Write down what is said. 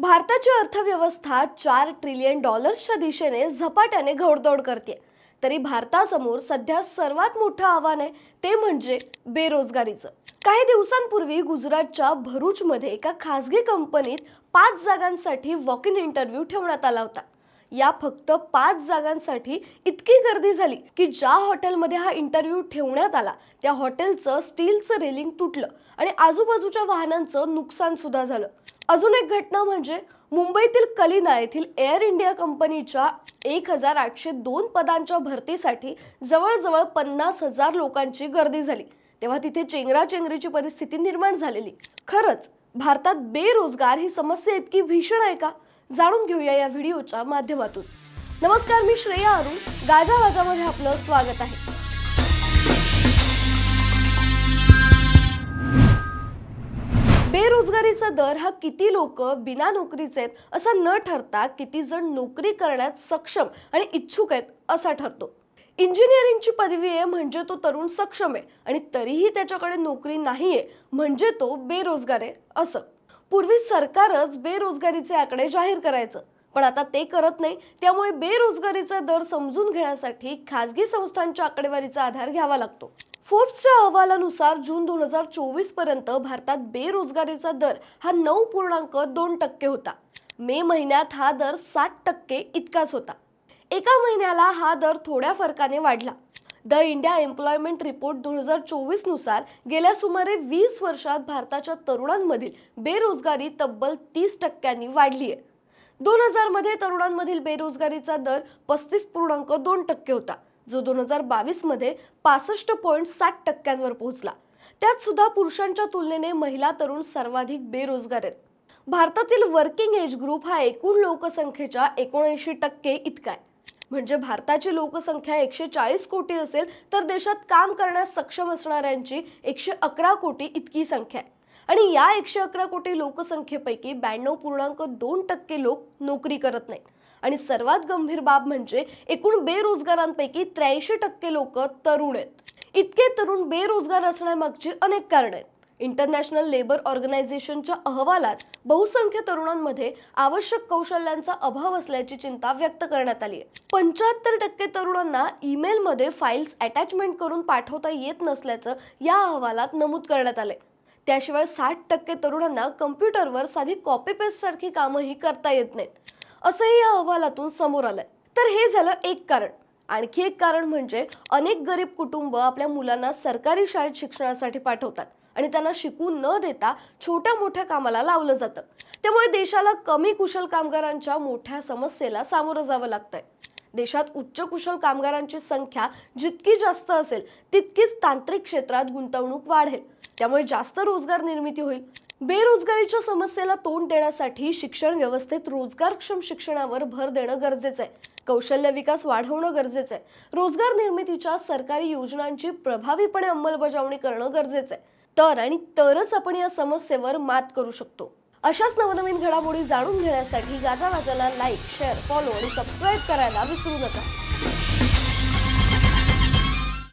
भारताची अर्थव्यवस्था चार ट्रिलियन डॉलर्सच्या दिशेने झपाट्याने घोडदौड करते तरी भारतासमोर सध्या सर्वात मोठं आव्हान आहे ते म्हणजे बेरोजगारीचं. काही दिवसांपूर्वी गुजरातच्या भरूचमध्ये एका खासगी कंपनीत पाच जागांसाठी वॉक इन इंटरव्ह्यू ठेवण्यात आला होता. या फक्त पाच जागांसाठी इतकी गर्दी झाली की ज्या हॉटेलमध्ये हा इंटरव्ह्यू ठेवण्यात आला त्या हॉटेलचं स्टीलचं रेलिंग तुटलं आणि आजूबाजूच्या वाहनांचं नुकसान सुद्धा झालं. अजून एक घटना म्हणजे मुंबईतील कलिना येथील एअर इंडिया कंपनीच्या एक हजार आठशे दोन पदांच्या भरतीसाठी जवळजवळ पन्नास हजार लोकांची गर्दी झाली. तेव्हा तिथे चेंगराचेंगरीची परिस्थिती निर्माण झालेली. खरंच भारतात बेरोजगार ही समस्या इतकी भीषण आहे का? जाणून घेऊया या व्हिडिओच्या माध्यमातून. नमस्कार मी श्रेया अरुण. गाजा वाजामध्ये आपलं स्वागत आहे. बेरोजगारीचा दर हा किती लोक बिना नोकरीचे आहेत असा न ठरता किती जण नोकरी करण्यात सक्षम आणि इच्छुक आहेत असा ठरतो. इंजिनिअरिंगची पदवी आहे म्हणजे तो तरुण सक्षम आहे आणि तरीही त्याच्याकडे नोकरी नाहीये म्हणजे तो बेरोजगार आहे असं. पूर्वी सरकारच बेरोजगारीचे आकडे जाहीर करायचं पण आता ते करत नाही. त्यामुळे बेरोजगारीचा दर समजून घेण्यासाठी खाजगी संस्थांच्या आकडेवारीचा आधार घ्यावा लागतो. फोर्ब्सच्या अहवालानुसार जून दोन हजार चोवीसपर्यंत भारतात बेरोजगारीचा दर हा नऊ पूर्णांक दोन टक्के होता. मे महिन्यात हा दर सात टक्के इतकाच होता. एका महिन्याला हा दर थोड्या फरकाने वाढला. द इंडिया एम्प्लॉयमेंट रिपोर्ट दोन हजार चोवीसनुसार गेल्या सुमारे वीस वर्षात भारताच्या तरुणांमधील बेरोजगारी तब्बल तीस टक्क्यांनी वाढली आहे. दोन हजारमध्ये तरुणांमधील बेरोजगारीचा दर पस्तीस पूर्णांक दोन टक्के होता. जो दोन हजार बावीसमध्ये पासष्ट पॉईंट सात टक्क्यांवर पोहोचला. त्यात सुद्धा पुरुषांच्या तुलनेने महिला तरुण सर्वाधिक बेरोजगार आहेत. भारतातील वर्किंग एज ग्रुप हा एकूण लोकसंख्येच्या एकोणऐंशी टक्के इतका आहे. म्हणजे भारताची लोकसंख्या एकशे चाळीस कोटी असेल तर देशात काम करण्यास सक्षम असणाऱ्यांची एकशे अकरा कोटी इतकी संख्या आहे. आणि या एकशे अकरा कोटी लोकसंख्येपैकी ब्याण्णव पूर्णांक दोन टक्के लोक नोकरी करत नाहीत. आणि सर्वात गंभीर बाब म्हणजे एकूण बेरोजगारांपैकी त्र्याऐंशी टक्के लोक तरुण आहेत. इतके तरुण बेरोजगार असण्यामागची अनेक कारण आहेत. इंटरनॅशनल लेबर ऑर्गनायझेशनच्या अहवालात बहुसंख्य तरुणांमध्ये आवश्यक कौशल्यांचा अभाव असल्याची चिंता व्यक्त करण्यात आली आहे. पंच्याहत्तर टक्के तरुणांना ईमेलमध्ये फाईल्स अटॅचमेंट करून पाठवता येत नसल्याचं या अहवालात नमूद करण्यात आलंय. त्याशिवाय साठ टक्के तरुणांना कम्प्युटरवर साधी कॉपी पेस्ट सारखी कामंही करता येत नाहीत. असंही या अहवालातून समोर आलंय. तर हे झालं एक कारण. आणखी एक कारण म्हणजे अनेक गरीब कुटुंब आपल्या मुलांना सरकारी शाळेत शिक्षणासाठी पाठवतात आणि त्यांना शिकू न देता छोट्या मोठ्या कामाला लावलं जातं. त्यामुळे देशाला कमी कुशल कामगारांच्या मोठ्या समस्येला सामोरं जावं लागतंय. देशात उच्च कुशल कामगारांची संख्या जितकी जास्त असेल तितकीच तांत्रिक क्षेत्रात गुंतवणूक वाढेल. त्यामुळे जास्त रोजगार निर्मिती होईल. बेरोजगारीच्या समस्येला तोंड देण्यासाठी शिक्षण व्यवस्थेत रोजगारक्षम शिक्षणावर भर देणं गरजेचं आहे. कौशल्य विकास वाढवणं गरजेचं आहे. रोजगार निर्मितीच्या सरकारी योजनांची प्रभावीपणे अंमलबजावणी करणं गरजेचं आहे. तर आणि तरच आपण या समस्येवर मात करू शकतो. अशाच नवनवीन घडामोडी जाणून घेण्यासाठी गाजावाजाला लाईक शेअर फॉलो आणि सबस्क्राईब करायला विसरू नका.